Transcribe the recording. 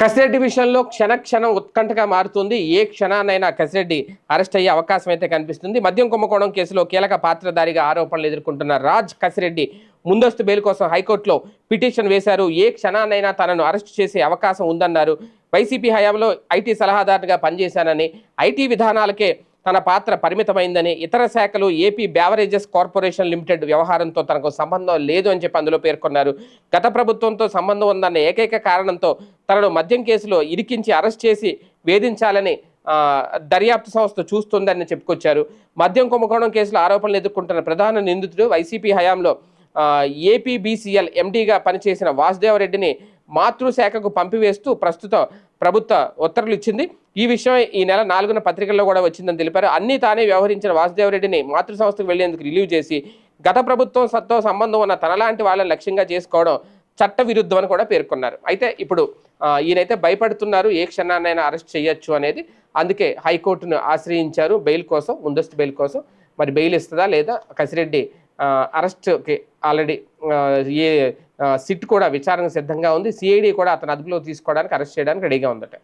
కసిరెడ్డి విషయంలో క్షణ క్షణం ఉత్కంఠగా మారుతుంది. ఏ క్షణానైనా కసిరెడ్డి అరెస్ట్ అయ్యే అవకాశం అయితే కనిపిస్తుంది. మద్యం కుంభకోణం కేసులో కీలక పాత్రధారిగా ఆరోపణలు ఎదుర్కొంటున్న రాజ్ కసిరెడ్డి ముందస్తు బెయిల్ కోసం హైకోర్టులో పిటిషన్ వేశారు. ఏ క్షణానైనా తనను అరెస్ట్ చేసే అవకాశం ఉందన్నారు. వైసీపీ హయాంలో ఐటీ సలహాదారుగా పనిచేశానని ఐటీ విధానాలకే తన పాత్ర పరిమితమైందని ఇతర శాఖలు ఏపీ బ్యావరేజెస్ కార్పొరేషన్ లిమిటెడ్ వ్యవహారంతో తనకు సంబంధం లేదు అని చెప్పి అందులో పేర్కొన్నారు. గత ప్రభుత్వంతో సంబంధం ఉందన్న ఏకైక కారణంతో తనను మద్యం కేసులో ఇరికించి అరెస్ట్ చేసి వేధించాలని దర్యాప్తు సంస్థ చూస్తుందని చెప్పుకొచ్చారు. మద్యం కుంభకోణం కేసులో ఆరోపణలు ఎదుర్కొంటున్న ప్రధాన నిందితుడు వైసీపీ హయాంలో ఏపీబీసీఎల్ ఎండీగా పనిచేసిన వాసుదేవరెడ్డిని మాతృశాఖకు పంపివేస్తూ ప్రస్తుత ప్రభుత్వ ఉత్తర్వులు ఇచ్చింది. ఈ విషయం ఈ నెల నాలుగున పత్రికల్లో కూడా వచ్చిందని తెలిపారు. అన్ని తానే వ్యవహరించిన వాసుదేవరెడ్డిని మాతృ సంస్థకు వెళ్ళేందుకు రిలీవ్ చేసి గత ప్రభుత్వం సత్తో సంబంధం ఉన్న తనలాంటి వాళ్ళని లక్ష్యంగా చేసుకోవడం చట్ట విరుద్ధం అని కూడా పేర్కొన్నారు. అయితే ఇప్పుడు ఈయనైతే భయపడుతున్నారు ఏ క్షణాన్నైనా అరెస్ట్ చేయొచ్చు అనేది. అందుకే హైకోర్టును ఆశ్రయించారు బెయిల్ కోసం ముందస్తు బెయిల్ కోసం. మరి బెయిల్ ఇస్తుందా లేదా? కసిరెడ్డి అరెస్ట్కి ఆల్రెడీ ఏ సిట్ కూడా విచారణ సిద్ధంగా ఉంది. సిఐడి కూడా అతను అదుపులో తీసుకోవడానికి అరెస్ట్ చేయడానికి రెడీగా ఉందట.